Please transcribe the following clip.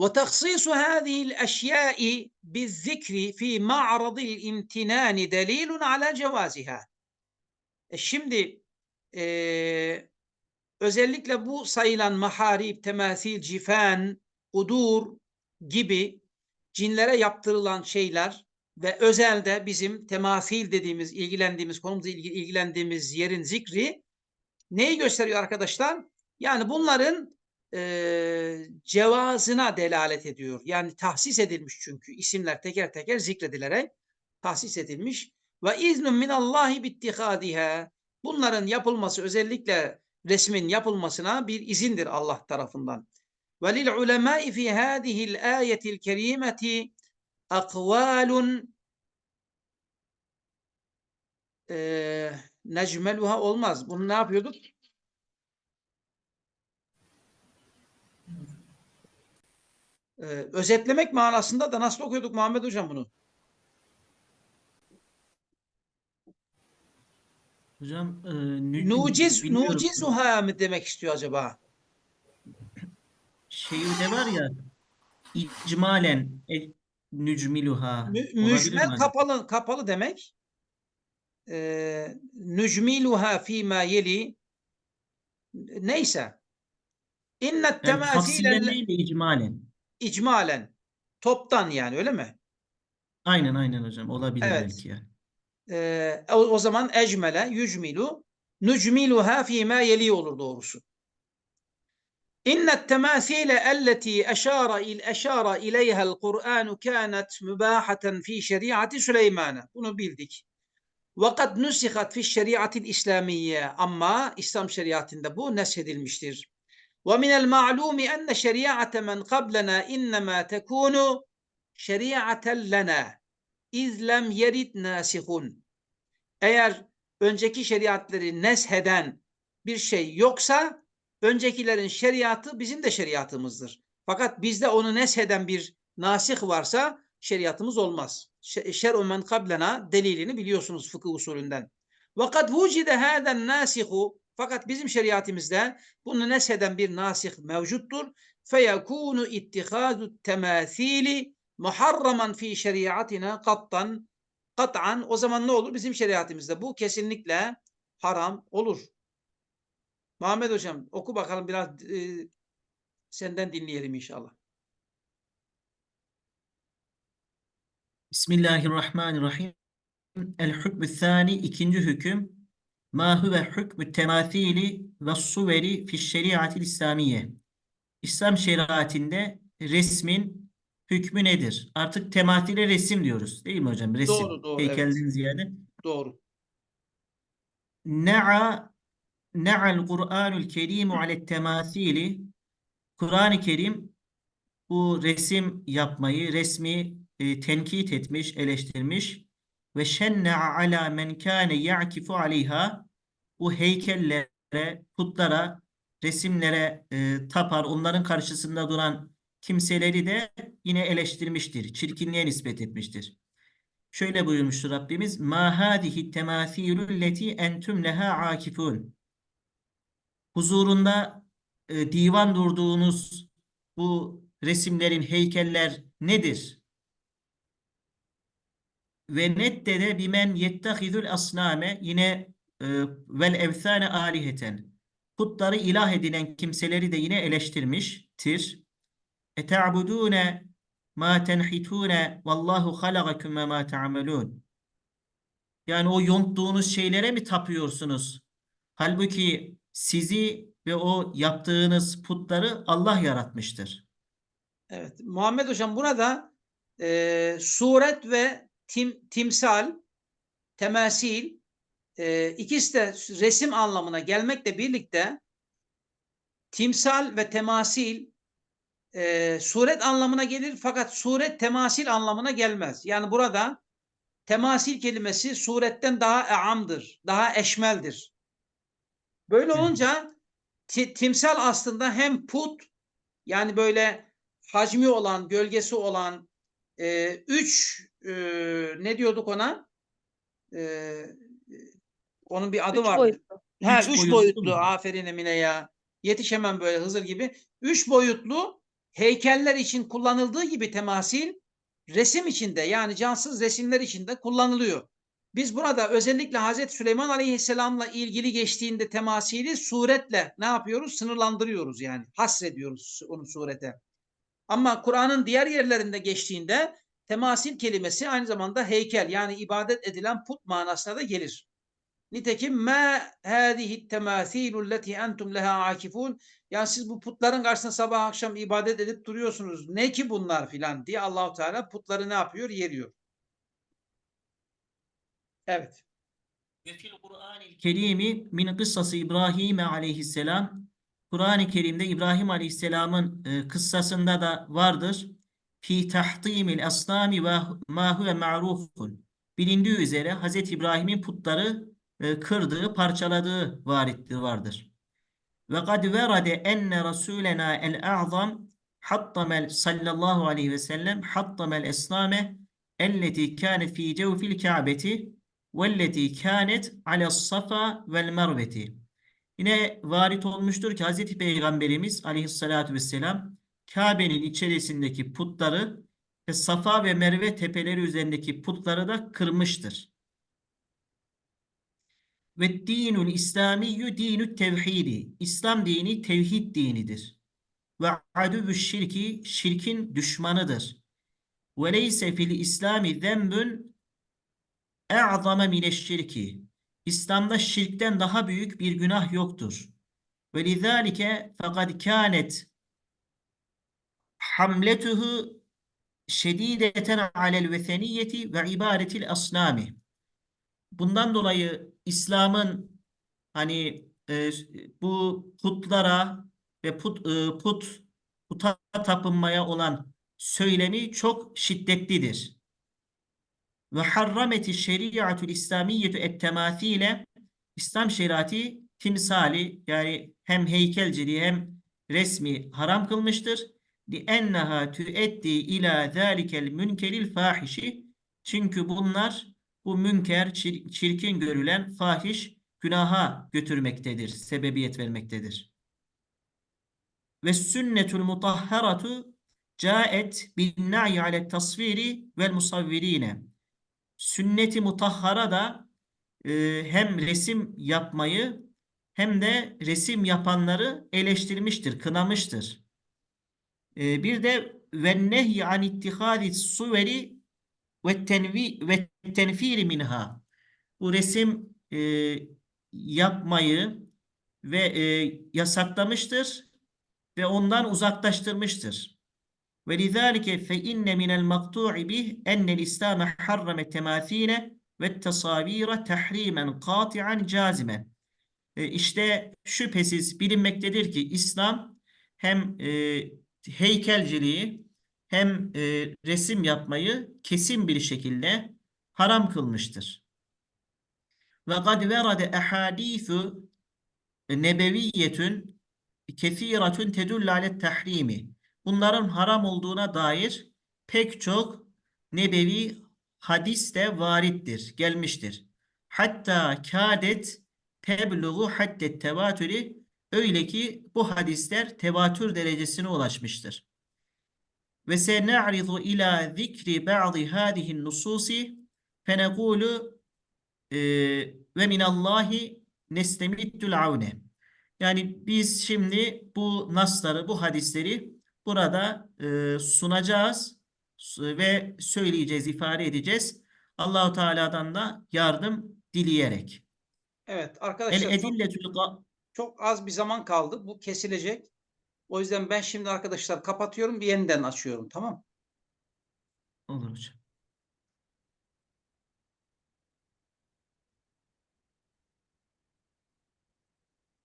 وتخصيص هذه الأشياء بالذكر في معرض الامتنان دليل على جوازها. E Şimdi eee, özellikle bu sayılan maharip, temasil, cifen, udur gibi cinlere yaptırılan şeyler ve özelde bizim temasil dediğimiz, ilgilendiğimiz, konumuzla ilgili ilgilendiğimiz yerin zikri neyi gösteriyor arkadaşlar? Yani bunların eee, cevazına delalet ediyor. Yani tahsis edilmiş çünkü isimler teker teker zikredilerek tahsis edilmiş. Ve iznun minallahi bittihadiha. Bunların yapılması özellikle resmin yapılmasına bir izindir Allah tarafından. Ve lil ulemai fi hadihil ayetil kerimeti akvalun eee necmeluha olmaz. Bunu ne yapıyorduk? Ee, özetlemek manasında da nasıl okuyorduk Muhammed Hocam bunu? Hocam e, nü- Nuciz, nucizuha mı demek istiyor acaba? Şeyi de var ya icmalen e, nücmiluha Mü- mücmel kapalı kapalı demek. Ee, nücmiluha fîmâ yeli neyse. İnnet Yani temâsîle icmalen. İcmalen. Toptan yani öyle mi? Aynen aynen hocam olabilir Evet. belki yani. Ee, o, o zaman ecmele, yücmilu, nucmiluha fîmâ yeli olur doğrusu. İnnet temâsîle elleti eşâra il eşâra ileyhel Kur'an kânet mübâhaten fî şeriatı Süleyman'a. Bunu bildik. Ve kad nusihat fi şeriatil İslamiyye. Ama İslam şeriatında bu neshedilmiştir. Ma'lumi enne şeriate men qablena innema tekunu şeriaten lena. İz lem yerid nasihun. Eğer önceki şeriatları nesheden bir şey yoksa öncekilerin şeriatı bizim de şeriatımızdır. Fakat bizde onu nesheden bir nasih varsa şeriatımız olmaz. Şer'u men kablena delilini biliyorsunuz fıkıh usulünden. Ve kad vucide hâden nasihu fakat bizim şeriatimizde bunu nesheden bir nasih mevcuttur. Feyekûnu ittihâdu temâthîli muharraman fi şeriatina kattan kat'an o zaman ne olur? Bizim şeriatimizde bu kesinlikle haram olur. Muhammed Hocam oku bakalım biraz e, senden dinleyelim inşallah. Bismillahirrahmanirrahim. El hükmü thani ikinci hüküm ma huve hükmü temathili ve suveri fi şeriatil İslamiye. İslam şeriatinde resmin hükmü nedir? Artık temathile resim diyoruz değil mi hocam? Resim. Doğru, doğru, Heykelden evet. ziyade. Doğru. Ne'a ne'al Kur'anul Kerimu alet temathili Kur'an-ı Kerim bu resim yapmayı, resmi e, tenkit etmiş, eleştirmiş ve şenne'a ala men kâne ya'kifu aleyha bu heykellere, putlara, resimlere e, tapar, onların karşısında duran kimseleri de yine eleştirmiştir. Çirkinliğe nispet etmiştir. Şöyle buyurmuştur Rabbimiz: "Ma hadihi temâthîlü leti entüm leha akifun." Huzurunda e, divan durduğunuz bu resimlerin, heykeller nedir? Ve neddede bimen yettehidül asname yine e, vel evthane aliheten putları ilah edinen kimseleri de yine eleştirmiştir. Ete'budûne ma tenhitûne vallahu halagakum ma ta'melûn. Yani o yonttuğunuz şeylere mi tapıyorsunuz? Halbuki sizi ve o yaptığınız putları Allah yaratmıştır. Evet. Muhammed Hocam burada e, suret ve tim, timsal, temasil e, ikisi de resim anlamına gelmekle birlikte timsal ve temasil e, suret anlamına gelir fakat suret temasil anlamına gelmez. Yani burada temasil kelimesi suretten daha eamdır, daha eşmeldir. Böyle Hı. olunca ti- timsal aslında hem put yani böyle hacmi olan, gölgesi olan e, üç e, ne diyorduk ona? E, onun bir adı Üç vardı. boyutlu. Ha, Üç üç boyutlu boyutlu. Aferin Emine ya. Yetişemem böyle Hızır gibi. Üç boyutlu heykeller için kullanıldığı gibi temasil resim içinde yani cansız resimler içinde kullanılıyor. Biz burada özellikle Hazreti Süleyman Aleyhisselam'la ilgili geçtiğinde temasili suretle ne yapıyoruz? Sınırlandırıyoruz yani. Hasrediyoruz onu surete. Ama Kur'an'ın diğer yerlerinde geçtiğinde temasil kelimesi aynı zamanda heykel yani ibadet edilen put manasına da gelir. Nitekim ma hadihi temasilu leti entum leha akifun yani siz bu putların karşısında sabah akşam ibadet edip duruyorsunuz. Ne ki bunlar filan diye Allahu Teala putları ne yapıyor? Yeriyor. Evet. Ve fil Kur'anil Kerimi min kıssası İbrahim aleyhisselam Kur'an-ı Kerim'de İbrahim aleyhisselamın e, kıssasında da vardır. Fi tahtimil asnami ve ma huve ma'rufun. Bilindiği üzere Hazreti İbrahim'in putları e, kırdığı, parçaladığı varittir vardır. Ve kad verade enne rasulena el-a'zam hattamel sallallahu aleyhi ve sellem hattamel esname elleti kânet fi cevfil kâbeti velleti kânet alas-safa vel merveti. Yine varit olmuştur ki Hazreti Peygamberimiz aleyhissalatü vesselam Kabe'nin içerisindeki putları ve Safa ve Merve tepeleri üzerindeki putları da kırmıştır. Ve dinul İslamiyyü dinü tevhidi. İslam dini tevhid dinidir. Ve adüvü şirki şirkin düşmanıdır. Ve leyse fil İslami zembün e'zame mineşşirki. İslam'da şirkten daha büyük bir günah yoktur. Ve lizalike fekad kânet hamletuhu şedideten alel veseniyeti ve ibadetil asnami. Bundan dolayı İslam'ın hani e, bu putlara ve put e, put puta tapınmaya olan söylemi çok şiddetlidir Ve harrameti şeriatül İslamiyyetü et-temathile İslam şeriatı timsali yani hem heykelciliği hem resmi haram kılmıştır. لِأَنَّهَا تُؤَدِّي ila ذَٰلِكَ münkeril fahişi Çünkü bunlar bu münker, çir- çirkin görülen fahiş günaha götürmektedir, sebebiyet vermektedir. Ve sünnetul mutahharatu caet bin na'i ale tasviri vel musavvirine. Sünnet-i mutahhara da e, hem resim yapmayı hem de resim yapanları eleştirmiştir, kınamıştır. E, bir de ve nehy an ittihadi suveri ve tenvi ve tenfiri minha. Bu resim e, yapmayı ve e, yasaklamıştır ve ondan uzaklaştırmıştır. Ve lizalike fe inne minel maktu'i bih ennel İslam harrame temathine ve tasavira tahrimen kati'an cazimen. E, işte şüphesiz bilinmektedir ki İslam hem e, heykelciliği hem e, resim yapmayı kesin bir şekilde haram kılmıştır. Ve kad verade ehadithu nebeviyyetün kethiratun tedullu tahrimi. Bunların haram olduğuna dair pek çok nebevi hadis de varittir, gelmiştir. Hatta kâdet tebluğu haddet tevatürü öyle ki bu hadisler tevatür derecesine ulaşmıştır. Ve sene'ridu ila zikri ba'di hadihin nususi fenekulu e, ve minallahi nestemiddül avne. Yani biz şimdi bu nasları, bu hadisleri burada e, sunacağız ve söyleyeceğiz, ifade edeceğiz. Allahu Teala'dan da yardım dileyerek. Evet arkadaşlar çok, edilletül çok az bir zaman kaldı. Bu kesilecek. O yüzden ben şimdi arkadaşlar kapatıyorum bir yeniden açıyorum tamam. Olur hocam.